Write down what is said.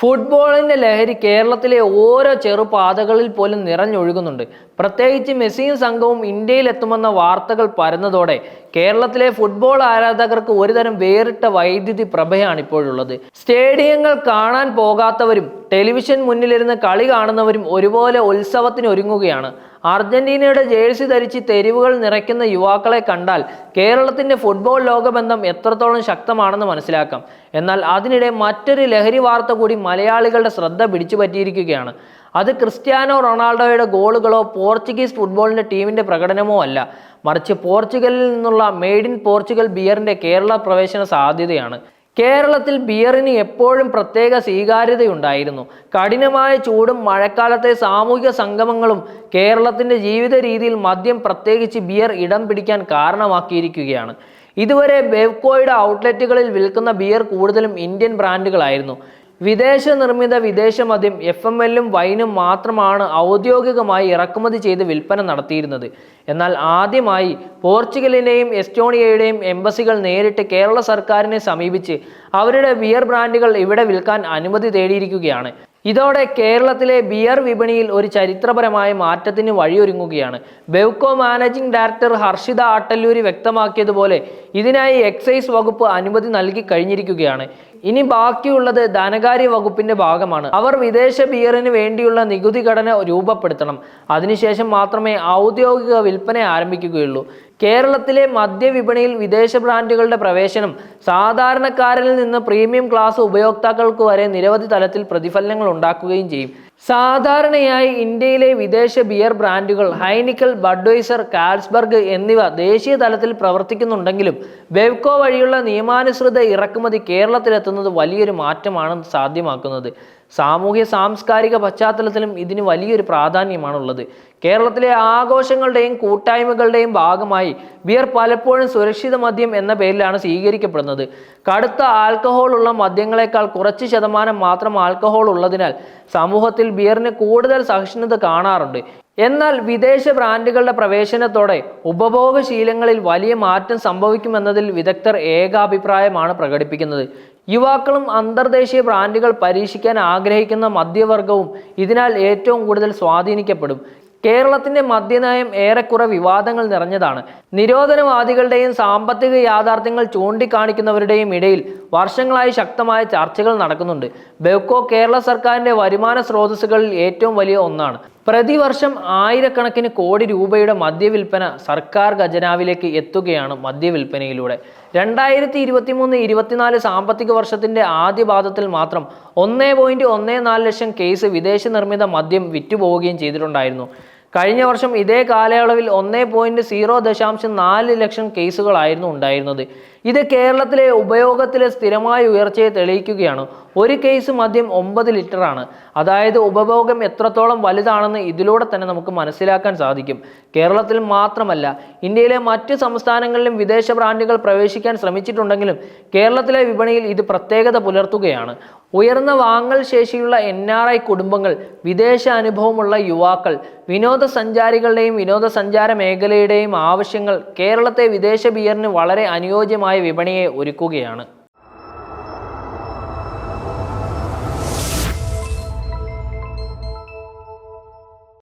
ഫുട്ബോളിന്റെ ലഹരി കേരളത്തിലെ ഓരോ ചെറുപാതകളിൽ പോലും നിറഞ്ഞൊഴുകുന്നുണ്ട്. പ്രത്യേകിച്ച് മെസ്സിയും സംഘവും ഇന്ത്യയിൽ എത്തുമെന്ന വാർത്തകൾ പരന്നതോടെ കേരളത്തിലെ ഫുട്ബോൾ ആരാധകർക്ക് ഒരുതരം വേറിട്ട വൈദ്യുതി പ്രഭയാണ് ഇപ്പോഴുള്ളത് സ്റ്റേഡിയങ്ങൾ കാണാൻ പോകാത്തവരും ടെലിവിഷൻ മുന്നിലിരുന്ന് കളി കാണുന്നവരും ഒരുപോലെ ഉത്സവത്തിന് ഒരുങ്ങുകയാണ് അർജന്റീനയുടെ ജേഴ്സി ധരിച്ച് തെരുവുകൾ നിറയ്ക്കുന്ന യുവാക്കളെ കണ്ടാൽ കേരളത്തിന്റെ ഫുട്ബോൾ ലോകബന്ധം എത്രത്തോളം ശക്തമാണെന്ന് മനസ്സിലാക്കാം. എന്നാൽ അതിനിടെ മറ്റൊരു ലഹരി വാർത്ത കൂടി മലയാളികളുടെ ശ്രദ്ധ പിടിച്ചു പറ്റിയിരിക്കുകയാണ് അത് ക്രിസ്ത്യാനോ റൊണാൾഡോയുടെ ഗോളുകളോ പോർച്ചുഗീസ് ഫുട്ബോളിന്റെ ടീമിന്റെ പ്രകടനമോ അല്ല. മറിച്ച് പോർച്ചുഗലിൽ നിന്നുള്ള മെയ്ഡ് ഇൻ പോർച്ചുഗൽ ബിയറിന്റെ കേരള പ്രവേശന സാധ്യതയാണ്. കേരളത്തിൽ ബിയറിന് എപ്പോഴും പ്രത്യേക സ്വീകാര്യതയുണ്ടായിരുന്നു. കഠിനമായ ചൂടും മഴക്കാലത്തെ സാമൂഹിക സംഗമങ്ങളും കേരളത്തിന്റെ ജീവിത രീതിയിൽ മദ്യം പ്രത്യേകിച്ച് ബിയർ ഇടം പിടിക്കാൻ കാരണമാക്കിയിരിക്കുകയാണ്. ഇതുവരെ ബെവ്കോയുടെ ഔട്ട്ലെറ്റുകളിൽ വിൽക്കുന്ന ബിയർ കൂടുതലും ഇന്ത്യൻ ബ്രാൻഡുകളായിരുന്നു. വിദേശ നിർമ്മിത വിദേശ മദ്യം എഫ് എം എല്ലും വൈനും മാത്രമാണ് ഔദ്യോഗികമായി ഇറക്കുമതി ചെയ്ത് വിൽപ്പന നടത്തിയിരുന്നത്. എന്നാൽ ആദ്യമായി പോർച്ചുഗലിന്റെയും എസ്റ്റോണിയയുടെയും എംബസികൾ നേരിട്ട് കേരള സർക്കാരിനെ സമീപിച്ച് അവരുടെ ബിയർ ബ്രാൻഡുകൾ ഇവിടെ വിൽക്കാൻ അനുമതി തേടിയിരിക്കുകയാണ്. ഇതോടെ കേരളത്തിലെ ബിയർ വിപണിയിൽ ഒരു ചരിത്രപരമായ മാറ്റത്തിന് വഴിയൊരുങ്ങുകയാണ്. ബെവ്കോ മാനേജിംഗ് ഡയറക്ടർ ഹർഷിത ആട്ടല്ലൂരി വ്യക്തമാക്കിയതുപോലെ ഇതിനായി എക്സൈസ് വകുപ്പ് അനുമതി നൽകി കഴിഞ്ഞിരിക്കുകയാണ്. ഇനി ബാക്കിയുള്ളത് ധനകാര്യ വകുപ്പിന്റെ ഭാഗമാണ്. അവർ വിദേശ ബിയറിന് വേണ്ടിയുള്ള നികുതി ഘടന രൂപപ്പെടുത്തണം. അതിനുശേഷം മാത്രമേ ഔദ്യോഗിക വിൽപ്പന ആരംഭിക്കുകയുള്ളൂ. കേരളത്തിലെ മദ്യവിപണിയിൽ വിദേശ ബ്രാൻഡുകളുടെ പ്രവേശനം സാധാരണക്കാരിൽ നിന്ന് പ്രീമിയം ക്ലാസ് ഉപയോക്താക്കൾക്ക് വരെ നിരവധി തലത്തിൽ പ്രതിഫലനങ്ങൾ ഉണ്ടാക്കുകയും ചെയ്യും. സാധാരണയായി ഇന്ത്യയിലെ വിദേശ ബിയർ ബ്രാൻഡുകൾ ഹൈനിക്കൽ ബഡ്വൈസർ കാൽസ്ബർഗ് എന്നിവ ദേശീയ തലത്തിൽ പ്രവർത്തിക്കുന്നുണ്ടെങ്കിലും ബെവ്കോ വഴിയുള്ള നിയമാനുസൃത ഇറക്കുമതി കേരളത്തിലെത്തുന്നത് വലിയൊരു മാറ്റമാണ് സാധ്യമാക്കുന്നത്. സാമൂഹ്യ സാംസ്കാരിക പശ്ചാത്തലത്തിലും ഇതിന് വലിയൊരു പ്രാധാന്യമാണുള്ളത്. കേരളത്തിലെ ആഘോഷങ്ങളുടെയും കൂട്ടായ്മകളുടെയും ഭാഗമായി ബിയർ പലപ്പോഴും സുരക്ഷിത മദ്യം എന്ന പേരിലാണ് സ്വീകരിക്കപ്പെടുന്നത്. കടുത്ത ആൽക്കഹോൾ ഉള്ള മദ്യങ്ങളെക്കാൾ കുറച്ച് ശതമാനം മാത്രം ആൽക്കഹോൾ ഉള്ളതിനാൽ സമൂഹത്തിൽ ബിയറിന് കൂടുതൽ സഹിഷ്ണുത കാണാറുണ്ട്. എന്നാൽ വിദേശ ബ്രാൻഡുകളുടെ പ്രവേശനത്തോടെ ഉപഭോഗശീലങ്ങളിൽ വലിയ മാറ്റം സംഭവിക്കുമെന്നതിൽ വിദഗ്ധർ ഏകാഭിപ്രായമാണ് പ്രകടിപ്പിക്കുന്നത്. യുവാക്കളും അന്തർദേശീയ ബ്രാൻഡുകൾ പരീക്ഷിക്കാൻ ആഗ്രഹിക്കുന്ന മധ്യവർഗവും ഇതിനാൽ ഏറ്റവും കൂടുതൽ സ്വാധീനിക്കപ്പെടും. കേരളത്തിന്റെ മദ്യനയം ഏറെക്കുറെ വിവാദങ്ങൾ നിറഞ്ഞതാണ്. നിരോധനവാദികളുടെയും സാമ്പത്തിക യാഥാർത്ഥ്യങ്ങൾ ചൂണ്ടിക്കാണിക്കുന്നവരുടെയും ഇടയിൽ വർഷങ്ങളായി ശക്തമായ ചർച്ചകൾ നടക്കുന്നുണ്ട്. ബെവ്കോ കേരള സർക്കാരിന്റെ വരുമാന സ്രോതസ്സുകളിൽ ഏറ്റവും വലിയ ഒന്നാണ്. പ്രതിവർഷം ആയിരക്കണക്കിന് കോടി രൂപയുടെ മദ്യവിൽപ്പന സർക്കാർ ഖജനാവിലേക്ക് എത്തുകയാണ് മദ്യവിൽപ്പനയിലൂടെ. രണ്ടായിരത്തി ഇരുപത്തി മൂന്ന് ഇരുപത്തിനാല് സാമ്പത്തിക വർഷത്തിന്റെ ആദ്യ പാദത്തിൽ മാത്രം ഒന്നേ പോയിന്റ് ഒന്നേ നാല് ലക്ഷം കേസ് വിദേശ നിർമ്മിത മദ്യം വിറ്റുപോവുകയും ചെയ്തിട്ടുണ്ടായിരുന്നു. കഴിഞ്ഞ വർഷം ഇതേ കാലയളവിൽ ഒന്നേ പോയിന്റ് സീറോ ദശാംശം നാല് ലക്ഷം കേസുകളായിരുന്നു ഉണ്ടായിരുന്നത്. ഇത് കേരളത്തിലെ ഉപയോഗത്തിലെ സ്ഥിരമായ ഉയർച്ചയെ തെളിയിക്കുകയാണ്. ഒരു കേസ് മദ്യം ഒമ്പത് ലിറ്ററാണ് അതായത് ഉപഭോഗം എത്രത്തോളം വലുതാണെന്ന് ഇതിലൂടെ തന്നെ നമുക്ക് മനസ്സിലാക്കാൻ സാധിക്കും. കേരളത്തിൽ മാത്രമല്ല ഇന്ത്യയിലെ മറ്റ് സംസ്ഥാനങ്ങളിലും വിദേശ ബ്രാൻഡുകൾ പ്രവേശിക്കാൻ ശ്രമിച്ചിട്ടുണ്ടെങ്കിലും കേരളത്തിലെ വിപണിയിൽ ഇത് പ്രത്യേകത പുലർത്തുകയാണ്. ഉയർന്ന വാങ്ങൽ ശേഷിയുള്ള എൻ ആർ ഐ കുടുംബങ്ങൾ വിദേശ അനുഭവമുള്ള യുവാക്കൾ വിനോദസഞ്ചാരികളുടെയും വിനോദസഞ്ചാര മേഖലയുടെയും ആവശ്യങ്ങൾ കേരളത്തെ വിദേശ ബിയറിന് വളരെ അനുയോജ്യമായ വിപണിയെ ഒരുക്കുകയാണ്.